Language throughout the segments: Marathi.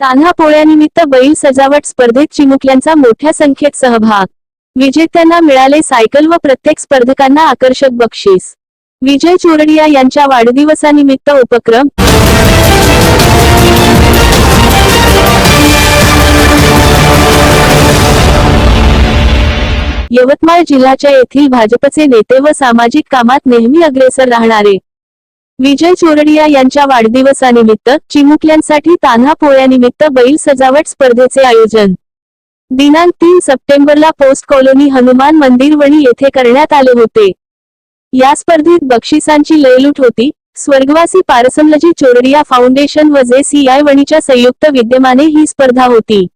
तान्हा पोळ्यानिमित्त बैल सजावट स्पर्धेत चिमुकल्यांचा मोठ्या संख्येत सहभाग. विजेत्यांना मिळाले सायकल व प्रत्येक स्पर्धकांना आकर्षक बक्षीस. विजय चोरडिया यांच्या वाढदिवसानिमित्त उपक्रम यवतमाळ जिल्ह्याच्या येथील भाजपचे नेते व सामाजिक कामात नेहमी अग्रेसर राहणारे विजय चोरडिया यांच्या वाढदिवसानिमित्त चिमुकल्यांसाठी तान्हा पोळ्यानिमित्त बैल सजावट स्पर्धेचे आयोजन. दिनांक तीन सप्टेंबरला पोस्ट कॉलोनी हनुमान मंदिर वणी येथे करण्यात आले होते. या स्पर्धेत बक्षिसांची लयलूट होती. स्वर्गवासी पारसमलजी चोरडिया फाउंडेशन व जे वणीच्या संयुक्त विद्यमाने ही स्पर्धा होती.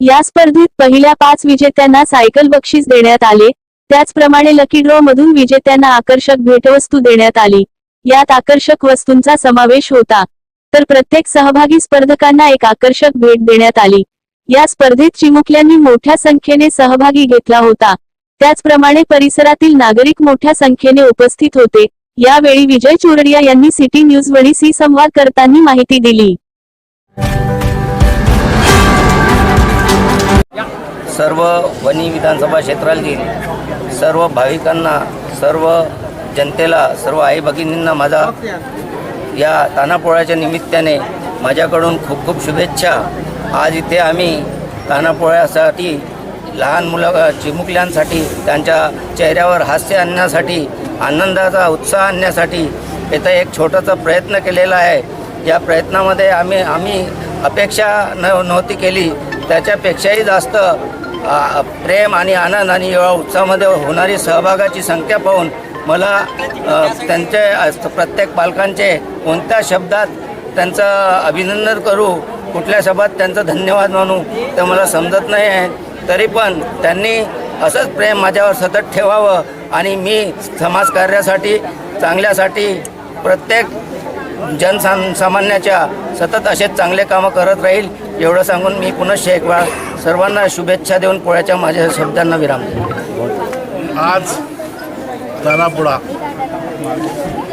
या स्पर्धेत पहिल्या पाच विजेत्यांना सायकल बक्षीस देण्यात आले. त्याचप्रमाणे लकी ड्रॉ मधून विजेत्यांना आकर्षक भेटवस्तू देण्यात आली. यात आकर्षक वस्तूंचा समावेश होता. तर प्रत्येक सहभागी स्पर्धकांना एक आकर्षक भेट देण्यात आली. या स्पर्धेत चिमुकल्यांनी मोठ्या संख्येने सहभागी घेतला होता. त्याचप्रमाणे परिसरातील नागरिक मोठ्या संख्येने उपस्थित होते. यावेळी विजय चोरडिया यांनी सिटी न्यूज वणीशी संवाद करताना माहिती दिली. सर्व वणी विधानसभा क्षेत्रातील सर्व भाविकांना सर्व जनतेला सर्व आई भगिनींना माझा या तानापोळ्याच्या निमित्ताने माझ्याकडून खूप खूप शुभेच्छा. आज इथे आम्ही तानापोळ्यासाठी लहान मुलं चिमुकल्यांसाठी त्यांच्या चेहऱ्यावर हास्य आणण्यासाठी आनंदाचा उत्साह आणण्यासाठी इथं एक छोटासा प्रयत्न केलेला आहे. या प्रयत्नामध्ये आम्ही आम्ही अपेक्षा न नव्हती केली. त्याच्यापेक्षाही जास्त प्रेम आणि आनंद आणि या उत्साहामध्ये होणारी सहभागाची संख्या पाहून मला त्यांचे प्रत्येक पालकांचे कोणत्या शब्दात त्यांचं अभिनंदन करू कुठल्या शब्दात त्यांचं धन्यवाद मानू ते मला समजत नाही आहे. तरी पण त्यांनी असंच प्रेम माझ्यावर सतत ठेवावं आणि मी समाजकार्यासाठी चांगल्यासाठी प्रत्येक जनसाम सामान्याच्या सतत असेच चांगले कामं करत राहील एवढं सांगून मी पुनश्च एक वेळा सर्वांना शुभेच्छा देऊन पोळ्याच्या माझ्या शब्दांना विराम आज तानापुडा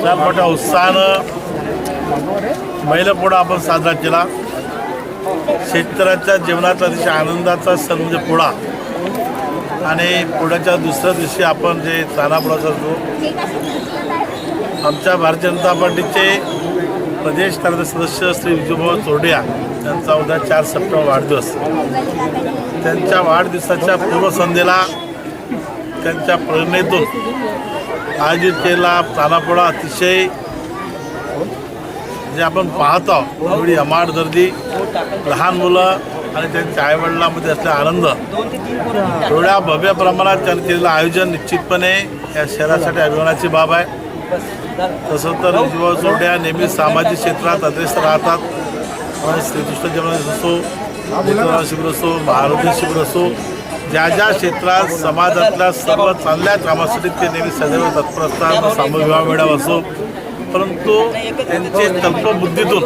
त्या मोठ्या उत्साहानं बैलपोळा आपण साजरा केला. शेतकऱ्याच्या जीवनाचा अतिशय आनंदाचा सण म्हणजे पोळा आणि पोळ्याच्या दुसऱ्या दिवशी आपण जे तानापुडा करतो आमच्या भारतीय जनता पार्टीचे प्रदेश कार्यालय सदस्य श्री विजूभाऊ चोरडिया यांचा उद्या चार सप्टेंबर वाढदिवस. त्यांच्या वाढदिवसाच्या पूर्वसंध्येला त्यांच्या प्रेरणेतून आयोजित केला तानापोळा अतिशय जे आपण पाहतो एवढी अमाड गर्दी लहान मुलं आणि त्यांच्या आईवडिलांमध्ये असलेला आनंद. एवढ्या भव्य प्रमाणात त्यांनी केलेलं आयोजन निश्चितपणे या शहरासाठी अभिमानाची बाब आहे. तसं तर विजयभाऊ नेहमी सामाजिक क्षेत्रात अग्रेसर राहतात. श्रीकृष्ण जन्म असो शिबिर असो महारोग्य शिबिर असो ज्या ज्या क्षेत्रात समाजातल्या सर्व चांगल्या कामासाठी ते नेहमी सदैव तत्पर असतात सामूहिक विवाह असो परंतु त्यांचे कल्पबुद्धीतून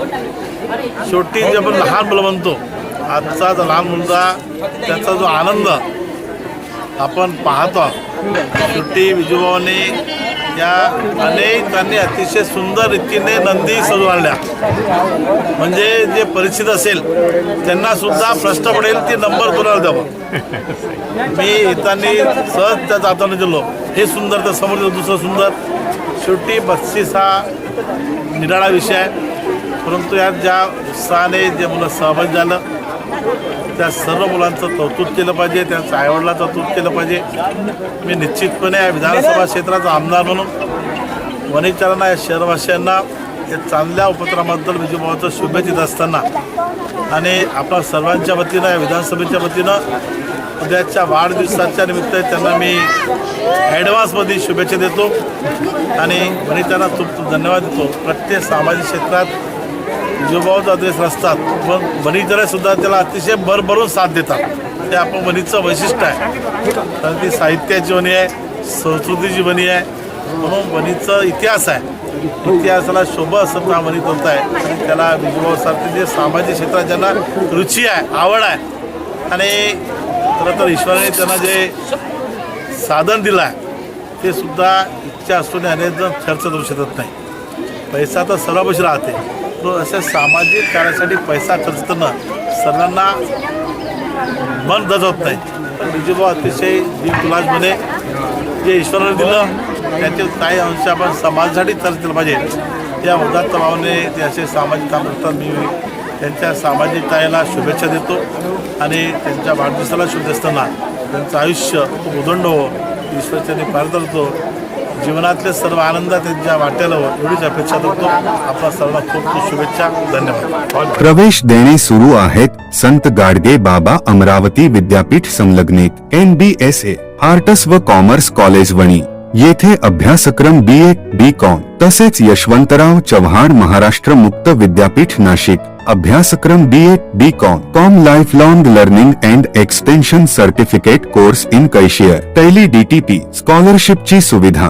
शेवटी जे आपण लहान मुलं म्हणतो आजचा जो लहान मुलगा त्याचा जो आनंद आपण पाहतो शेवटी विजूभावाने या अनेकांनी अतिशय सुंदर रीतीने नंदी सजवून आणल्या. म्हणजे जे परिचित असेल त्यांना सुद्धा प्रश्न पडेल ती नंबर कोणाला द्यावं? मी येताना सहज त्या जाताना गेलो हे सुंदर तर समोर दुसरं सुंदर. शेवटी बक्षीस हा निराळा विषय आहे. परंतु यात ज्या उत्साहाने जे मुलं सहभागी झालं त्या सर्व मुलांचं कौतुक केलं पाहिजे त्यांचं आईवडिलाचं कौतुक केलं पाहिजे. मी निश्चितपणे या विधानसभा क्षेत्राचा आमदार म्हणून वणीकरांना या शहरवासियांना या चांगल्या उपक्रमाबद्दल विजयभावाचं शुभेच्छा असताना आणि आपल्या सर्वांच्या वतीनं या विधानसभेच्या वतीनं उद्याच्या वाढदिवसाच्या निमित्त त्यांना मी ॲडव्हान्समध्ये शुभेच्छा देतो. आणि वनितांना खूप खूप धन्यवाद देतो. प्रत्येक सामाजिक क्षेत्रात विजयभाऊ देश असतात पण वनितरे त्याला अतिशय भरभरून साथ देतात. ते आपण वणीचं वैशिष्ट्य आहे. कारण ती साहित्याची वणी आहे संस्कृतीची वणी आहे. म्हणून वनीचं इतिहास आहे. इतिहासाला शोभा असं का वनी करत आहे. आणि त्याला विजयभाऊसारखे जे सामाजिक क्षेत्रात ज्यांना रुची आहे आवड आहे. आणि खरं तर ईश्वराने त्यांना जे साधन दिलं आहे ते सुद्धा इच्छा असून अनेक जण खर्च करू शकत नाही. पैसा तर सर्वापशी राहते. अशा सामाजिक कार्यासाठी पैसा खर्च करणं सर्वांना मन दजवत नाही. पण विजयभाऊ अतिशय दिलखुलासपणे जे ईश्वराने दिलं त्याचे काही अंश आपण समाजासाठी खर्च केलं पाहिजे. त्या उदात्त भावने ते असे सामाजिक काम करतात. मी त्यांच्या सामाजिकताला शुभेच्छा देतो आणि त्यांच्या वाढदिवसाला शुभ असताना त्यांचं आयुष्य खूप उदंड हो. ईश्वर त्यांनी पार करतो. जीवनातले सर्व आनंद त्यांच्या वाट्याला एवढीच अपेक्षा करतो. आपला सर्वांना खूप खूप शुभेच्छा. धन्यवाद. प्रवेश देणे सुरू आहेत संत गाडगे बाबा अमरावती विद्यापीठ संलग्नित N B S A arts व कॉमर्स कॉलेज वणी. येथे अभ्यासक्रम बी ए बी कॉम तसेच यशवंतराव चव्हाण महाराष्ट्र मुक्त विद्यापीठ नाशिक. अभ्यासक्रम B A B com com life long learning and extension certificate course in cashier Tally DTP स्कॉलरशिपची सुविधा.